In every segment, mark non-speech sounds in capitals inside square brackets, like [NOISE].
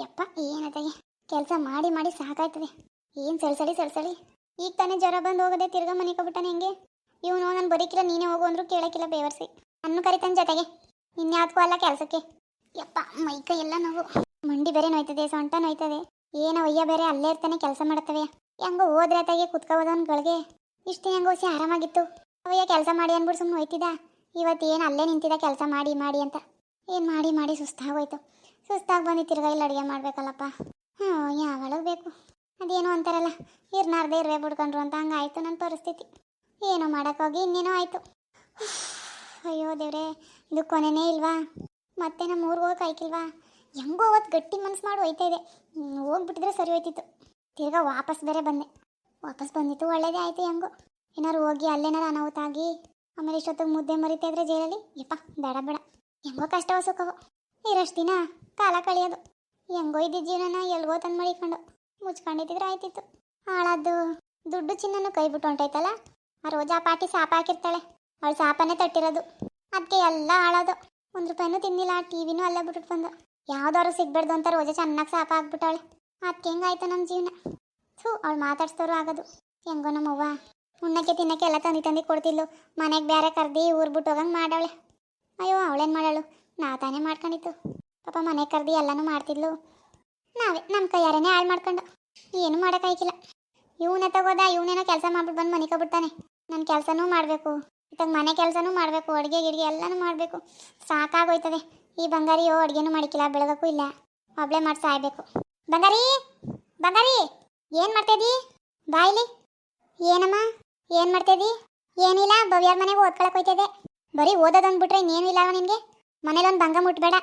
ಯಪ್ಪ ಏನತ್ತಾಗೆ ಕೆಲಸ ಮಾಡಿ ಮಾಡಿ ಸಾಕಾಯ್ತದೆ. ಏನು ಸಳ್ಸಳಿ ಸಳ್ಸಳಿ? ಈಗ ತಾನೇ ಜ್ವರ ಬಂದು ಹೋಗದೆ ತಿರ್ಗಾ ಮನೆ ಕೊಬಿಟ್ಟಾನೆ ಹೆಂಗೆ? ಇವನು ನಾನು ಬರೀಕಿಲ್ಲ ನೀನೇ ಹೋಗು ಅಂದ್ರು ಕೇಳಕ್ಕಿಲ್ಲ ಬೇವರ್ಸಿ. ಅನ್ನು ಕರಿತಾನೆ ಜೊತೆಗೆ. ಇನ್ಯಾವ್ದಕ್ಕೂ ಅಲ್ಲ ಕೆಲಸಕ್ಕೆ. ಯಪ್ಪ ಮೈಕೈ ಎಲ್ಲ ನೋವು. ಮಂಡಿ ಬೇರೆ ನೋಯ್ತದೆ, ಸೊಂಟ ನೋಯ್ತದೆ. ಏನೋ ಒಯ್ಯ ಬೇರೆ ಅಲ್ಲೇ ಇರ್ತಾನೆ ಕೆಲಸ ಮಾಡ್ತವೆ. ಹೆಂಗೋ ಹೋದ್ರೆ ತಾಗೆ ಕುತ್ಕೋಬೋದನ್ಗಳಿಗೆ ಇಷ್ಟು ದಿನ ಹೆಂಗೋ ಸಿ ಆರಾಮಾಗಿತ್ತು. ಅವಯ್ಯ ಕೆಲಸ ಮಾಡಿ ಅನ್ಬಿಟ್ಟು ಸುಮ್ಮನೆ ಹೋಯ್ತಿದ್ದ. ಇವತ್ತು ಏನು ಅಲ್ಲೇ ನಿಂತಿದ್ದ ಕೆಲಸ ಮಾಡಿ ಮಾಡಿ ಅಂತ. ಏನು ಮಾಡಿ ಮಾಡಿ ಸುಸ್ತಾಗೋಯ್ತು. ಸುಸ್ತಾಗಿ ಬಂದು ತಿರ್ಗಾ ಇಲ್ಲಿ ಅಡುಗೆ ಮಾಡಬೇಕಲ್ಲಪ್ಪ. ಹ್ಞೂ, ಯಾವಾಗಲೂ ಬೇಕು. ಅದೇನೋ ಅಂತಾರಲ್ಲ, ಇರ್ನಾರ್ದೆ ಇರುವೆ ಬಿಡ್ಕೊಂಡ್ರು ಅಂತ ಹಂಗಾಯ್ತು ನನ್ನ ಪರಿಸ್ಥಿತಿ. ಏನೋ ಮಾಡೋಕ್ಕೋಗಿ ಇನ್ನೇನೋ ಆಯಿತು. ಅಯ್ಯೋ ದೇವ್ರೆ ಇದು ಕೊನೆನೇ ಇಲ್ವಾ? ಮತ್ತೆ ನಮ್ಮ ಊರಿಗೆ ಹೋಗಕ್ಕೆ ಆಯ್ಕಿಲ್ವಾ? ಹೆಂಗೋ ಅವತ್ತು ಗಟ್ಟಿ ಮನ್ಸು ಮಾಡಿ ಹೋಯ್ತಾ ಇದೆ ಹೋಗ್ಬಿಟ್ಟಿದ್ರೆ ಸರಿ ಹೋಯ್ತಿತ್ತು. ತಿರ್ಗಾ ವಾಪಸ್ ಬೇರೆ ಬಂದೆ. ವಾಪಸ್ ಬಂದಿತ್ತು, ಒಳ್ಳೇದೇ ಆಯಿತು ಹೆಂಗೋ. ಏನಾರು ಹೋಗಿ ಅಲ್ಲೇನಾರು ಅನಾಹುತ ಆಗಿ, ಆಮೇಲೆ ಇಷ್ಟೊತ್ತಿಗೆ ಮುದ್ದೆ ಮರಿತಾ ಇದ್ರೆ ಜೈಲಲ್ಲಿ? ಯಪ್ಪ, ಬೇಡ ಬೇಡ. ಹೆಂಗೋ ಕಷ್ಟವ ಸುಖವೋ. ಇರಷ್ಟು ದಿನ? ಕಾಲ ಕಳೆಯೋದು. ಹೆಂಗೋ ಇದ್ದ ಜೀವನನ ಎಲ್ಗೋ ತಂದು ಮಡಿಕೊಂಡು ಮುಚ್ಕೊಂಡಿದ್ದಿದ್ರೆ ಆಯ್ತಿತ್ತು. ಹಾಳಾದ್ದು ದುಡ್ಡು ಚಿನ್ನನೂ ಕೈ ಬಿಟ್ಟು ಹೊಂಟೈತಲ್ಲ ಆ ರೋಜಾ ಪಾಟಿ ಸಾಪ ಹಾಕಿರ್ತಾಳೆ. ಅವಳು ಸಾಪನೇ ತಟ್ಟಿರೋದು. ಅದಕ್ಕೆ ಎಲ್ಲ ಹಾಳೋದು ಒಂದು ರೂಪಾಯಿನೂ ತಿಂದಿಲ್ಲ, ಟಿ ವಿನೂ ಅಲ್ಲೇ ಬಿಟ್ಬಿಟ್ಟು ಬಂದು. ಯಾವ್ದಾದ್ರು ಸಿಗ್ಬಾರ್ದು ಅಂತ ರೋಜಾ ಚೆನ್ನಾಗಿ ಸಾಪ ಹಾಕ್ಬಿಟ್ಟವಳೆ. ಅದಕ್ಕೆ ಹೆಂಗಾಯ್ತು ನಮ್ಮ ಜೀವನ? ಥೂ, ಅವಳು ಮಾತಾಡ್ಸ್ದವ್ರು ಆಗೋದು. ಹೆಂಗೋ ನಮ್ಮವ್ವ ಉಣ್ಣಕ್ಕೆ ತಿನ್ನಕ್ಕೆ ಎಲ್ಲ ತಂದು ತಂದು ಕೊಡ್ತಿದ್ಲು. ಮನೆಗೆ ಬೇರೆ ಕರ್ದು ಊರು ಬಿಟ್ಟು ಹೋಗಂಗೆ ಮಾಡವಳೆ. ಅಯ್ಯೋ, ಅವಳೇನು ಮಾಡಾಳು ನಾ ತಾನೇ ಮಾಡ್ಕೊಂಡಿತ್ತು ಪಾಪ ಮನೆ ಕರೆದು ಎಲ್ಲನೂ ಮಾಡ್ತಿದ್ಲು. ನಾವೇ ನಮ್ಮ ಕೈಯಾರೇನೆ ಹಾಳು ಮಾಡ್ಕೊಂಡು. ಏನು ಮಾಡೋಕ್ಕಾಯ್ಕಿಲ್ಲ ಇವನೇ ತಗೋದ, ಇವನೇನೋ ಕೆಲಸ ಮಾಡ್ಬಿಟ್ಟು ಬಂದು ಮನೆ ಬಿಡ್ತಾನೆ ನನ್ನ ಕೆಲಸನೂ ಮಾಡಬೇಕು. ಇತ್ತಾಗ ಮನೆ ಕೆಲಸನೂ ಮಾಡಬೇಕು, ಅಡುಗೆ ಗಿಡ್ಗೆ ಎಲ್ಲನೂ ಮಾಡಬೇಕು. ಸಾಕಾಗೋಯ್ತದೆ. ಈ ಬಂಗಾರಿಯೋ ಅಡುಗೆನೂ ಮಾಡಿಕ್ಕಿಲ್ಲ ಬೆಳಗಕ್ಕೂ ಇಲ್ಲ. ಒಬ್ಳೆ ಮಾಡಿ ಸಾಯ್ಬೇಕು. ಬಂಗಾರಿ ಬಂಗಾರಿ, ಏನು ಮಾಡ್ತಾಯಿದ್ದೀ ಬಾಯ್ಲಿ ಏನಮ್ಮ, ಏನು ಮಾಡ್ತಾಯಿದ್ದೀ ಏನಿಲ್ಲ, ಭವ್ಯಾರ ಮನೆಗೆ ಓದ್ಕೊಳಕ್ಕೆ ಹೋಯ್ತದೆ ಬರೀ ಓದೋದೊಂದು ಬಿಟ್ರೆ ಇನ್ನೇನು ಇಲ್ಲ ನಿನಗೆ? ಮನೇಲೊಂದು ಭಂಗ ಮುಟ್ಬೇಡ.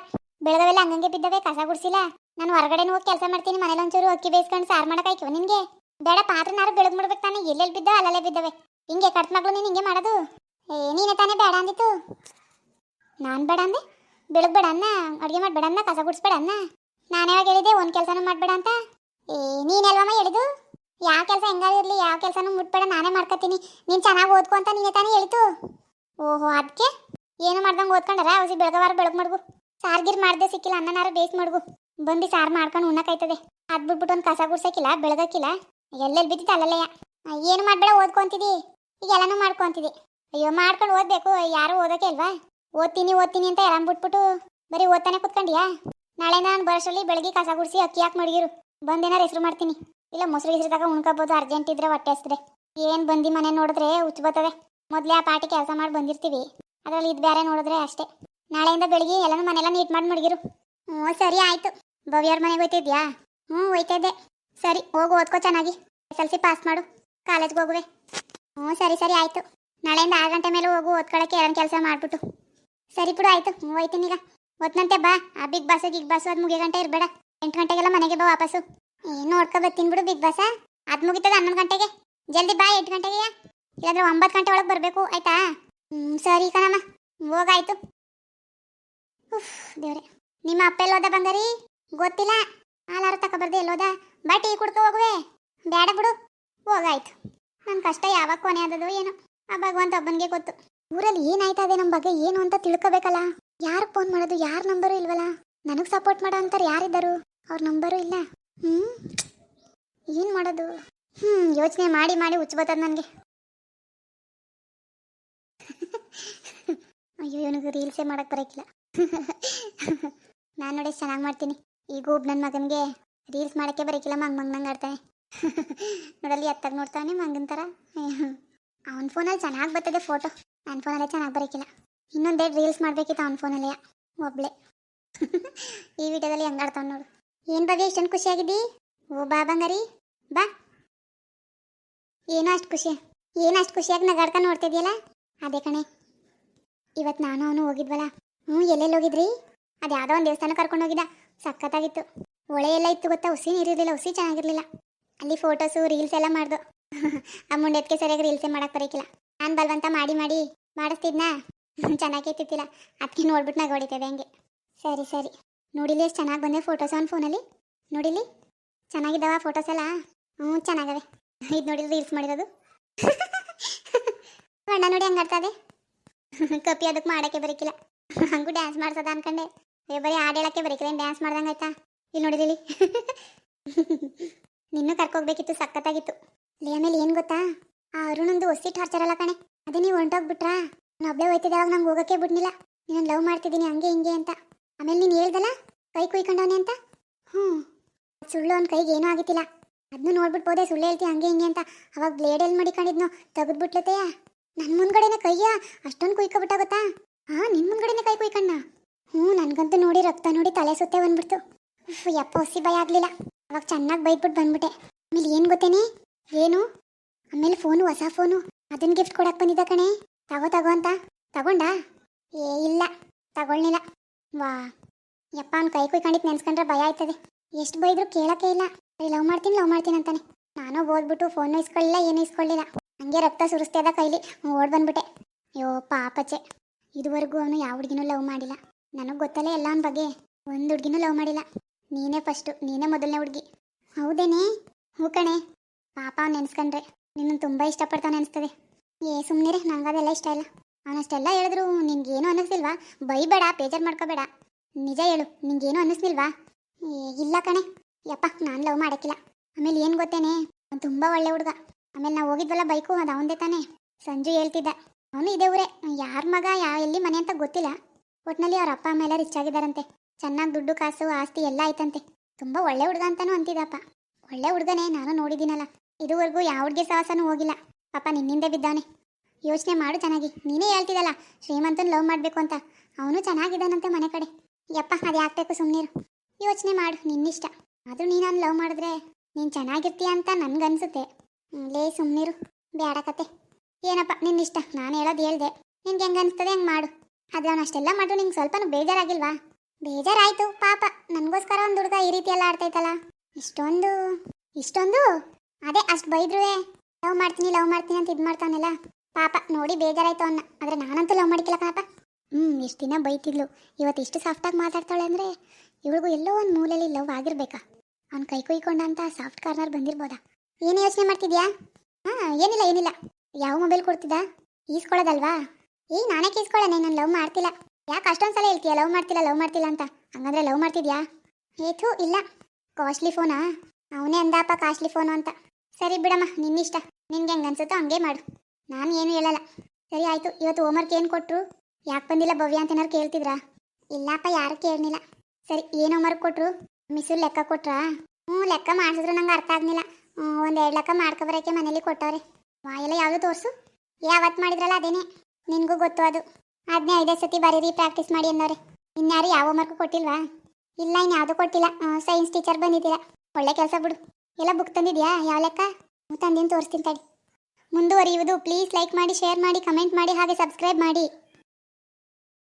ಬೆಳಗವೆಲ್ಲ ಹಂಗಂಗೆ ಬಿದ್ದವೆ, ಕಸ ಗುಡ್ಸಿಲ್ಲ. ನಾನು ಹೊರಗಡೆನೂ ಹೋಗಿ ಕೆಲಸ ಮಾಡ್ತೀನಿ, ಮನೇಲಿ ಒಂಚೂರು ಅಕ್ಕಿ ಬೇಯಿಸ್ಕೊಂಡು ಸಾರು ಮಾಡೋಕಾಯ್ತು ನಿನಗೆ? ಬೇಡ ಪಾತ್ರನಾರು ಬೆಳಗ್ ಮಾಡ್ಬೇಕು ತಾನೆ? ಎಲ್ಲೆಲ್ಲಿ ಬಿದ್ದ ಅಲ್ಲಲ್ಲೇ ಬಿದ್ದವೆ. ಹಿಂಗೆ ಕಟ್ ಮಗಳು ನೀನು ಹಿಂಗೆ ಮಾಡೋದು? ಏ, ನೀನೆ ತಾನೇ ಬೇಡ ಅಂದಿತ್ತು. ನಾನು ಬೇಡ ಅಂದೆ? ಬೆಳಗ್ಬೇಡ ಅನ್ನ? ಅಡುಗೆ ಮಾಡ್ಬೇಡ ಅನ್ನ? ಕಸ ಗುಡಿಸ್ಬೇಡ ಅನ್ನ? ನಾನು ಯಾವಾಗ ಹೇಳಿದೆ ಒಂದು ಕೆಲಸನೂ ಮಾಡಬೇಡ ಅಂತ? ಏ ನೀನೆಲ್ವಮ್ಮ ಹೇಳಿದು ಯಾವ ಕೆಲಸ ಹೆಂಗಾಗಿರಲಿ ಯಾವ ಕೆಲಸನೂ ಮುಟ್ಬೇಡ, ನಾನೇ ಮಾಡ್ಕೊತೀನಿ ನೀನು ಚೆನ್ನಾಗಿ ಓದ್ಕೊ ಅಂತ ನೀನೇ ತಾನೇ ಹೇಳಿತು ಓಹೋ ಅದಕ್ಕೆ ಏನು ಮಾಡ್ದಂಗೆ ಓದ್ಕೊಂಡಾರ? ಅವಸಿ ಬೆಳಗವಾರ ಬೆಳಗ್ ಮಾಡ್ಗು. ಸಾರ್ಗಿರ್ ಮಾಡ್ದೆ ಸಿಕ್ಕಿಲ್ಲ, ಅನ್ನನಾರ ಬೇಸ್ ಮಾಡ್ಗು. ಬಂದು ಸಾರು ಮಾಡ್ಕೊಂಡು ಉಣ್ಣಕ್ಕಾಯ್ತದೆ. ಅದ್ ಬಿಟ್ಬಿಟ್ಟು ಒಂದು ಕಸ ಗುಡ್ಸಕ್ಕಿಲ್ಲ ಬೆಳಗಕ್ಕಿಲ್ಲ ಎಲ್ಲೆಲ್ಲಿ ಬಿದ್ದಿತ್ತು ಅಲ್ಲಲ್ಲಯ್ಯ. ಏನು ಮಾಡ್ಬೇಡ, ಓದ್ಕೊಂತಿದಿ. ಈಗ ಎಲ್ಲನೂ ಮಾಡ್ಕೊಂತಿದಿ. ಅಯ್ಯೋ, ಮಾಡ್ಕೊಂಡು ಓದ್ಬೇಕು. ಯಾರು ಓದೋಕೆ ಅಲ್ವಾ ಓದ್ತೀನಿ ಓದ್ತೀನಿ ಅಂತ ಎಲ್ಲ ಬಿಟ್ಬಿಟ್ಟು ಬರೀ ಓದ್ತಾನೆ ಕುತ್ಕೊಂಡಿಯಾ? ನಾಳೆ ನಾನು ಬರೋಷ್ಟರಲ್ಲಿ ಬೆಳಗ್ಗೆ ಕಸ ಗುಡಿಸಿ ಅಕ್ಕಿ ಹಾಕಿ ಮಡಗಿರು. ಬಂದೇನಾರು ಹೆಸರು ಮಾಡ್ತೀನಿ. ಇಲ್ಲ, ಮೊಸರು ಹೆಸರಿದಾಗ ಉಣ್ಕೋಬೋದು, ಅರ್ಜೆಂಟ್ ಇದ್ರೆ ಹೊಟ್ಟೆ ಹಸಿದ್ರೆ ಏನು ಬಂದು ಮನೆ ನೋಡಿದ್ರೆ ಹುಚ್ಚು ಬರ್ತದೆ ಮೊದಲೇ ಆ ಪಾಟಿ ಕೆಲಸ ಮಾಡಿ ಬಂದಿರ್ತೀವಿ. ಅದರಲ್ಲಿ ಇದು ಬೇರೆ ನೋಡಿದ್ರೆ ಅಷ್ಟೇ. ನಾಳೆಯಿಂದ ಬೆಳಿಗ್ಗೆ ಎಲ್ಲನೂ ಮನೆಲ್ಲ ನೀಟ್ ಮಾಡಿ ಮಡಗಿರು. ಹ್ಞೂ ಸರಿ ಆಯಿತು. ಭವ್ಯವ್ರ ಮನೆಗೆ ಹೋಯ್ತಿದ್ಯಾ? ಹ್ಞೂ ಹೋಯ್ತಾ ಇದ್ದೆ ಸರಿ, ಹೋಗು, ಓದ್ಕೋ ಚೆನ್ನಾಗಿ. ಎಸ್ ಎಲ್ ಸಿ ಪಾಸ್ ಮಾಡು. ಕಾಲೇಜ್ಗೆ ಹೋಗುವೆ. ಹ್ಞೂ ಸರಿ ಸರಿ, ಆಯಿತು. ನಾಳೆಯಿಂದ ಆರು ಗಂಟೆ ಮೇಲೆ ಹೋಗು ಓದ್ಕೊಳ್ಳೋಕ್ಕೆ ಎರಡು ಕೆಲಸ ಮಾಡಿಬಿಟ್ಟು. ಸರಿ ಬಿಡು, ಆಯಿತು. ಹೋಯ್ತೀನಿ ಈಗ. ಒತ್ನಂತೆ ಬಾ. ಆ ಬಿಗ್ ಬಾಸು ಗಿಗ್ ಬಾಸು ಅದು ಮುಗಿಯೋ ಗಂಟೆ ಇರಬೇಡ. ಎಂಟು ಗಂಟೆಗೆಲ್ಲ ಮನೆಗೆ ಬಾ ವಾಪಸ್ಸು. ನೋಡ್ಕೊ ಬರ್ತೀನಿ ಬಿಡು ಬಿಗ್ ಬಾಸ ಅದು ಮುಗಿತದ ಹನ್ನೊಂದು ಗಂಟೆಗೆ? ಜಲ್ದಿ ಬಾ, ಎಂಟು ಗಂಟೆಗೆ ಇಲ್ಲಾಂದ್ರೆ ಒಂಬತ್ತು ಗಂಟೆ ಒಳಗೆ ಬರಬೇಕು, ಆಯ್ತಾ? ಹ್ಞೂ ಸರಿ ಕಣಮ್ಮ. ಹೋಗಾಯ್ತು. ದೇವ್ರೆ. ನಿಮ್ಮ ಅಪ್ಪ ಎಲ್ಲೋದ ಬಂಗಾರಿ ಗೊತ್ತಿಲ್ಲ. ಹಾಲಾರು ತಕೊಬಾರ್ದು ಎಲ್ಲೋದ? ಬಟ್ ಈ ಕುಡ್ಕೊ ಹೋಗುವೆ. ಬೇಡ ಬಿಡು. ಹೋಗಾಯ್ತು. ನನ್ನ ಕಷ್ಟ ಯಾವಾಗ ಕೊನೆ ಆದದು ಏನೋ. ಆ ಭಗವಂತ ಒಬ್ಬನಿಗೆ ಗೊತ್ತು. ಊರಲ್ಲಿ ಏನಾಯ್ತದೆ ನಮ್ಮ ಬಗ್ಗೆ ಏನು ಅಂತ ತಿಳ್ಕೊಬೇಕಲ್ಲ? ಯಾರು ಫೋನ್ ಮಾಡೋದು, ಯಾರ ನಂಬರು ಇಲ್ವಲ್ಲ? ನನಗೆ ಸಪೋರ್ಟ್ ಮಾಡೋ ಅಂತಾರೆ ಯಾರಿದ್ದರು? ಅವ್ರ ನಂಬರು ಇಲ್ಲ. ಹ್ಞೂ ಏನು ಮಾಡೋದು? ಹ್ಞೂ ಯೋಚನೆ ಮಾಡಿ ಮಾಡಿ ಉಚ್ಚಬೋತದ ನನಗೆ. [LAUGHS] ಅಯ್ಯೋ, ಇವನಿಗೆ ರೀಲ್ಸೇ ಮಾಡಕ್ಕೆ ಬರೋಕ್ಕಿಲ್ಲ [LAUGHS] ನಾನು ನೋಡಿ ಚೆನ್ನಾಗಿ ಮಾಡ್ತೀನಿ. ಈಗ ಒಬ್ಬ ನನ್ನ ಮಗನಿಗೆ ರೀಲ್ಸ್ ಮಾಡೋಕ್ಕೆ ಬರೋಕ್ಕಿಲ್ಲ ಮಂಗ್ ಮಂಗ್ ಆಡ್ತಾನೆ. [LAUGHS] ನೋಡಲ್ಲಿ ಎತ್ತಾಗ ನೋಡ್ತಾನೆ ಮಂಗನ ಥರ [LAUGHS] ಅವನ ಫೋನಲ್ಲಿ ಚೆನ್ನಾಗಿ ಬರ್ತದೆ ಫೋಟೋ ನನ್ನ ಫೋನಲ್ಲೇ ಚೆನ್ನಾಗಿ ಬರೋಕ್ಕಿಲ್ಲ ಇನ್ನೊಂದೇ ರೀಲ್ಸ್ ಮಾಡಬೇಕಿತ್ತು ಅವನ ಫೋನಲ್ಲೇ, ಒಬ್ಳೆ. ಈ ವಿಡಿಯೋದಲ್ಲಿ ಹೆಂಗಾಡ್ತಾವ ನೋಡು. ಏನು ಬಗ್ಗೆ ಇಷ್ಟೊಂದು ಖುಷಿಯಾಗಿದ್ದಿ? ಓ ಬಾ ಬಂಗಾರಿ, ಬಾ. ಏನೋ ಅಷ್ಟು ಖುಷಿ, ಏನೋ ಅಷ್ಟು ಖುಷಿಯಾಗಿ ನಗಾಡ್ಕೊಂಡು ನೋಡ್ತಿದ್ಯಲ್ಲ? ಅದೇ ಕಣೆ. ಇವತ್ತು ನಾನು ಅವನು ಹೋಗಿದ್ವಲ್ಲ ಹ್ಞೂ, ಎಲ್ಲೆಲ್ಲಿ ಹೋಗಿದ್ರಿ? ಅದು ಯಾವುದೋ ಒಂದು ದೇವಸ್ಥಾನ ಕರ್ಕೊಂಡು ಹೋಗಿದ್ದ. ಸಖತ್ತಾಗಿತ್ತು. ಹೊಳೆ ಎಲ್ಲ ಇತ್ತು ಗೊತ್ತಾ? ಹುಸಿ ನೀರಿರಲಿಲ್ಲ, ಹುಸಿ ಚೆನ್ನಾಗಿರಲಿಲ್ಲ. ಅಲ್ಲಿ ಫೋಟೋಸು ರೀಲ್ಸ್ ಎಲ್ಲ ಮಾಡ್ದು. [LAUGHS] ಆ ಮುಂಡೆದಕ್ಕೆ ಸರಿಯಾಗಿ ರೀಲ್ಸೇ ಮಾಡಕ್ಕೆ ಬರೋಕ್ಕಿಲ್ಲ ನಾನು ಬಲ್ವಂತ ಮಾಡಿ ಮಾಡಿ ಮಾಡಿಸ್ತಿದ್ನಾ. [LAUGHS] ಚೆನ್ನಾಗಿ ಇತ್ತಿಲ್ಲ ಅದಕ್ಕೆ ನೋಡ್ಬಿಟ್ಟು ನಾಗ ಹೊಡಿತೇವೆ ಹಂಗೆ. ಸರಿ ಸರಿ. ನೋಡಿಲಿ ಎಷ್ಟು ಚೆನ್ನಾಗಿ ಬಂದೆ ಫೋಟೋಸ್ ಅವ್ನ ಫೋನಲ್ಲಿ ನೋಡಿಲಿ ಚೆನ್ನಾಗಿದ್ದಾವ ಫೋಟೋಸ್ ಎಲ್ಲ? ಹ್ಞೂ, ಚೆನ್ನಾಗವೆ. ಇದು [LAUGHS] ನೋಡಿ ರೀಲ್ಸ್ ಮಾಡಿರೋದು. ಬಣ್ಣ ನೋಡಿ ಹಂಗಾಡ್ತದೆ ಕಪಿ ಅದಕ್ಕೆ ಮಾಡೋಕ್ಕೆ ಬರೋಕ್ಕಿಲ್ಲ ಹಂಗೂ ಡ್ಯಾನ್ಸ್ ಮಾಡ್ಸದ ಅನ್ಕಂಡೆ. ಏ ಬರೀ ಹಾಡು ಹೇಳಕ್ಕೆ ಬರೀಕಿಲ್ಲ ಡ್ಯಾನ್ಸ್ ಮಾಡ್ದಂಗೆ ಆಯ್ತಾ? ಇಲ್ಲಿ ನೋಡಿದಿಲಿ [LAUGHS] ನಿನ್ನೂ ಕರ್ಕೋಗ್ಬೇಕಿತ್ತು ಸಖತ್ತಾಗಿತ್ತು. ಲೇ ಆಮೇಲೆ ಏನು ಗೊತ್ತಾ? ಆ ಅರುಣಂದು ಹೊಸಿ ಟಾರ್ಚರ್ ಅಲ್ಲ ಕಣೆ. ಅದೇ ನೀವು ಹೊಂಟೋಗ್ಬಿಟ್ರಾ? ನಾನು ಒಬ್ಬಳೇ ಅವಾಗ ನಂಗೆ ಹೋಗೋಕ್ಕೆ ಬಿಡ್ನಿಲ್ಲ. ನಾನು ಲವ್ ಮಾಡ್ತಿದ್ದೀನಿ, ಹಂಗೆ ಹಿಂಗೆ ಅಂತ. ಆಮೇಲೆ ನೀನು ಹೇಳ್ದಲ್ಲ? ಕೈ ಕುಯ್ಕೊಂಡವನೆ ಅಂತ? ಹ್ಞೂ ಸುಳ್ಳು ಅವ್ನ ಕೈಗೆ ಏನೂ ಆಗಿತ್ತಿಲ್ಲ. ಅದನ್ನು ನೋಡ್ಬಿಟ್ಟು ಹೋದೆ, ಸುಳ್ಳು ಹೇಳ್ತಿ, ಹಂಗೆ ಹಿಂಗೆ ಅಂತ. ಅವಾಗ ಬ್ಲೇಡ್ ಎಲ್ಲಿ ಮಡಿಕೊಂಡಿದ್ನೋ? ತೆಗೆದ್ಬಿಟ್ಲತೆಯ? ನನ್ನ ಮುಂದ್ಗಡೆನೆ ಕೈಯ? ಅಷ್ಟೊಂದು ಕುಯ್ಕೊಬಿಟ್ಟ ಗೊತ್ತಾ? ಹಾಂ ನಿನ್ನ ಮುಂದ್ಗಡೆನೆ ಕೈ ಕುಯ್ಕಣ್ಣ ಹ್ಞೂ, ನನಗಂತೂ ನೋಡಿ ರಕ್ತ ನೋಡಿ ತಲೆ ಸುತ್ತೆ ಬಂದ್ಬಿಡ್ತು. ಯಪ್ಪ, ಹೊಸಿ ಭಯ ಆಗಲಿಲ್ಲ. ಅವಾಗ ಚೆನ್ನಾಗಿ ಬೈದ್ಬಿಟ್ಟು ಬಂದ್ಬಿಟ್ಟೆ. ಆಮೇಲೆ ಏನು ಗೊತ್ತೇನೆ ಏನು? ಆಮೇಲೆ ಫೋನು, ಹೊಸ ಫೋನು. ಅದನ್ನ ಗಿಫ್ಟ್ ಕೊಡಕ್ಕೆ ಬಂದಿದ್ದ ಕಣೆ. ತಗೋ ತಗೋ ಅಂತ. ತಗೊಂಡಾ? ಏ, ಇಲ್ಲ. ತಗೊಳ್ಳಿಲ್ಲ ವಾ. ಯಪ್ಪ, ಅವ್ನು ಕೈ ಕುಯ್ಕೊಂಡಿದ್ದು ನೆನ್ಸ್ಕೊಂಡ್ರೆ ಭಯ ಆಯ್ತದೆ. ಎಷ್ಟು ಬೈದ್ರು ಕೇಳೋಕ್ಕೆ ಇಲ್ಲ. ಲವ್ ಮಾಡ್ತೀನಿ ಲವ್ ಮಾಡ್ತೀನಿ ಅಂತಾನೆ. ನಾನು ಓದ್ಬಿಟ್ಟು ಫೋನು ಇಸ್ಕೊಳ್ಳಿಲ್ಲ, ಏನೂ ಇಸ್ಕೊಳ್ಳಿಲ್ಲ. ಹಂಗೆ ರಕ್ತ ಸುರಿಸ್ತಾ ಕೈಲಿ. ಓಡ್ ಬಂದ್ಬಿಟ್ಟೆ. ಅಯ್ಯೋ, ಪಾಪಚ್ಚೆ. ಇದುವರೆಗೂ ಅವನು ಯಾವ ಹುಡುಗಿನೂ ಲವ್ ಮಾಡಿಲ್ಲ. ನನಗೆ ಗೊತ್ತಲ್ಲೇ ಎಲ್ಲ ಅವನ ಬಗ್ಗೆ. ಒಂದು ಹುಡುಗಿನೂ ಲವ್ ಮಾಡಿಲ್ಲ. ನೀನೇ ಫಸ್ಟು ನೀನೇ ಮೊದಲನೇ ಹುಡುಗಿ. ಹೌದೇನೆ? ಹ್ಞೂ ಕಣೆ. ಪಾಪ ಅವ್ನು ನೆನ್ಸ್ಕೊಂಡ್ರೆ. ನಿನ್ನ ತುಂಬ ಇಷ್ಟಪಡ್ತಾನೆ ಅನಿಸ್ತದೆ. ಏ ಸುಮ್ಮನೆ ನಂಗದೆಲ್ಲ ಇಷ್ಟ ಇಲ್ಲ. ಅವನಷ್ಟೆಲ್ಲ ಹೇಳಿದ್ರು ನಿನ್ಗೇನು ಅನ್ನಿಸ್ಲಿಲ್ವಾ? ಬೈಬೇಡ, ಬೇಜಾರು ಮಾಡ್ಕೋಬೇಡ. ನಿಜ ಹೇಳು ನಿಂಗೇನು ಅನ್ನಿಸ್ಲಿಲ್ವಾ? ಏ, ಇಲ್ಲ ಕಣೆ. ಯಪ್ಪ, ನಾನು ಲವ್ ಮಾಡೋಕ್ಕಿಲ್ಲ. ಆಮೇಲೆ ಏನು ಗೊತ್ತೇನೆ? ಅವ್ನು ತುಂಬ ಒಳ್ಳೆ ಹುಡುಗ. ಆಮೇಲೆ ನಾವು ಹೋಗಿದ್ವಲ್ಲ ಬೈಕು, ಅದು ಅವನದೇ ತಾನೆ. ಸಂಜು ಹೇಳ್ತಿದ್ದ. ಅವನು ಇದೇ ಊರೇ. ಯಾರ ಮಗ, ಯಾ, ಎಲ್ಲಿ ಮನೆ ಅಂತ ಗೊತ್ತಿಲ್ಲ. ಒಟ್ನಲ್ಲಿ ಅವ್ರ ಅಪ್ಪ, ಅಮ್ಮ ಎಲ್ಲ ರಿಚ್ ಆಗಿದಾರಂತೆ ಚೆನ್ನಾಗಿ ದುಡ್ಡು, ಕಾಸು, ಆಸ್ತಿ ಎಲ್ಲ ಐತಂತೆ ತುಂಬ ಒಳ್ಳೆ ಹುಡುಗ ಅಂತಾನೂ ಅಂತಿದ್ದಪ್ಪ ಒಳ್ಳೆ ಹುಡುಗನೇ, ನಾನು ನೋಡಿದ್ದೀನಲ್ಲ. ಇದುವರೆಗೂ ಯಾವ ಹುಡುಗಿ ಸಾಹಸನೂ ಹೋಗಿಲ್ಲ. ಪಾಪ ನಿನ್ನಿಂದೆ ಬಿದ್ದಾನೆ. ಯೋಚನೆ ಮಾಡು ಚೆನ್ನಾಗಿ. ನೀನೇ ಹೇಳ್ತಿದ್ದಲ್ಲ, ಶ್ರೀಮಂತನ ಲವ್ ಮಾಡಬೇಕು ಅಂತ. ಅವನು ಚೆನ್ನಾಗಿದ್ದಾನಂತೆ ಮನೆ ಕಡೆ. ಯಪ್ಪ ಅದು ಯಾಕಬೇಕು ಸುಮ್ಮನಿರು ಯೋಚನೆ ಮಾಡು, ನಿನ್ನಿಷ್ಟ. ಆದರೂ ನೀನು ಲವ್ ಮಾಡಿದ್ರೆ ನೀನು ಚೆನ್ನಾಗಿರ್ತೀಯ ಅಂತ ನನ್ಗನ್ಸುತ್ತೆ. ಲೇ ಸುಮ್ಮನಿರು ಬೇಡ ಕತೆ. ಏನಪ್ಪ, ನಿನ್ನ ಇಷ್ಟ? ನಾನು ಹೇಳೋದು ಹೇಳ್ದೆ. ನಿನ್ಗೆ ಹೆಂಗೆ ಅನಿಸ್ತದೆ ಹಂಗೆ ಮಾಡು. ಆದರೆ ಅವನು ಅಷ್ಟೆಲ್ಲ ಮಾಡು, ನಿಂಗೆ ಸ್ವಲ್ಪನೂ ಬೇಜಾರಾಗಿಲ್ವಾ? ಬೇಜಾರಾಯ್ತು, ಪಾಪ. ನನಗೋಸ್ಕರ ಒಂದು ಹುಡುಗ ಈ ರೀತಿ ಎಲ್ಲ ಆಡ್ತೈತಲ್ಲ. ಇಷ್ಟೊಂದು ಇಷ್ಟೊಂದು? ಅದೇ, ಅಷ್ಟು ಬೈದ್ರುವೆ. ಲವ್ ಮಾಡ್ತೀನಿ ಲವ್ ಮಾಡ್ತೀನಿ ಅಂತ ಇದು ಮಾಡ್ತಾನಲ್ಲ ಪಾಪ, ನೋಡಿ ಬೇಜಾರಾಯ್ತು ಅವನ್ನ ಆದರೆ ನಾನಂತೂ ಲವ್ ಮಾಡಿಕ್ಕಿಲ್ಲ ಪಾಪ. ಹ್ಞೂ ಇಷ್ಟು ದಿನ ಬೈತಿದ್ಲು. ಇವತ್ತು ಇಷ್ಟು ಸಾಫ್ಟಾಗಿ ಮಾತಾಡ್ತಾಳೆ ಅಂದರೆ ಇವಳಿಗೂ ಎಲ್ಲೋ ಒಂದು ಮೂಲೆಯಲ್ಲಿ ಲವ್ ಆಗಿರ್ಬೇಕಾ? ಅವ್ನು ಕೈ ಕುಯ್ಕೊಂಡಂತ ಸಾಫ್ಟ್ ಕಾರ್ನರ್ ಬಂದಿರ್ಬೋದಾ? ಏನು ಯೋಚನೆ ಮಾಡ್ತಿದ್ಯಾ? ಹಾಂ, ಏನಿಲ್ಲ ಏನಿಲ್ಲ. ಯಾವ ಮೊಬೈಲ್ ಕೊಡ್ತಿದ್ದ? ಈಸ್ಕೊಳ್ಳೋದಲ್ವಾ ಏ, ನಾನೇ ಕೀಸ್ಕೊಳ್ಳೋಣ ನಾನು ಲವ್ ಮಾಡ್ತಿಲ್ಲ. ಯಾಕೆ ಅಷ್ಟೊಂದು ಸಲ ಹೇಳ್ತೀಯ, ಲವ್ ಮಾಡ್ತಿಲ್ಲ ಲವ್ ಮಾಡ್ತಿಲ್ಲ ಅಂತ? ಹಂಗಂದ್ರೆ ಲವ್ ಮಾಡ್ತಿದ್ಯಾ? ಏಥು ಇಲ್ಲ. ಕಾಸ್ಟ್ಲಿ ಫೋನಾ? ಅವನೇ ಅಂದಪ್ಪ ಕಾಸ್ಟ್ಲಿ ಫೋನು ಅಂತ. ಸರಿ ಬಿಡಮ್ಮ, ನಿನ್ನಿಷ್ಟ. ನಿನ್ಗೆ ಹೆಂಗೆ ಅನ್ಸುತ್ತೋ ಹಂಗೆ ಮಾಡು. ನಾನು ಏನು ಹೇಳಲ್ಲ. ಸರಿ, ಆಯಿತು. ಇವತ್ತು ಹೋಮ್ವರ್ಕ್ ಏನು ಕೊಟ್ಟರು ಯಾಕೆ ಬಂದಿಲ್ಲ ಭವ್ಯ ಅಂತ ಏನಾರು ಕೇಳ್ತಿದ್ರಾ ಇಲ್ಲಪ್ಪ ಯಾರು ಕೇಳಲಿಲ್ಲ ಸರಿ, ಏನು ಹೋಮ್ವರ್ಕ್ ಕೊಟ್ಟರು ಮಿಸ್ಸು ಲೆಕ್ಕ ಕೊಟ್ರಾ? ಹ್ಞೂ, ಲೆಕ್ಕ ಮಾಡಿಸಿದ್ರು, ನಂಗೆ ಅರ್ಥ ಆಗಲಿಲ್ಲ. ಒಂದು ಎರಡು ಲೆಕ್ಕ ಮಾಡ್ಕೊಬರೋಕ್ಕೆ ಮನೇಲಿ ಕೊಟ್ಟವ್ರೆ. ವಾಯೆಲ್ಲ ಯಾವುದು ತೋರಿಸು. ಯಾವತ್ತು ಮಾಡಿದ್ರಲ್ಲ ಅದೇನೆ? ನಿನಗೂ ಗೊತ್ತು ಅದು. ಅದನ್ನೇ ಐದೇ ಸತಿ ಬರೀರಿ ಪ್ರಾಕ್ಟೀಸ್ ಮಾಡಿ ಅನ್ನೋರೆ. ಇನ್ಯಾರು ಯಾವ ಹೋಮ್ವರ್ಕು ಕೊಟ್ಟಿಲ್ವಾ? ಇಲ್ಲ ಇನ್ಯಾವುದು ಕೊಟ್ಟಿಲ್ಲ. ಸೈನ್ಸ್ ಟೀಚರ್ ಬಂದಿದ್ದೀರಾ. ಒಳ್ಳೆ ಕೆಲಸ ಬಿಡು. ಎಲ್ಲ ಬುಕ್ ತಂದಿದ್ಯಾ? ಯಾವ ಲೆಕ್ಕ? ತಂದಿನ ತೋರಿಸ್ತೀನಿ ತಡಿ. ಮುಂದುವರಿಯುವುದು. ಪ್ಲೀಸ್ ಲೈಕ್ ಮಾಡಿ ಶೇರ್ ಮಾಡಿ ಕಮೆಂಟ್ ಮಾಡಿ, ಹಾಗೆ ಸಬ್ಸ್ಕ್ರೈಬ್ ಮಾಡಿ.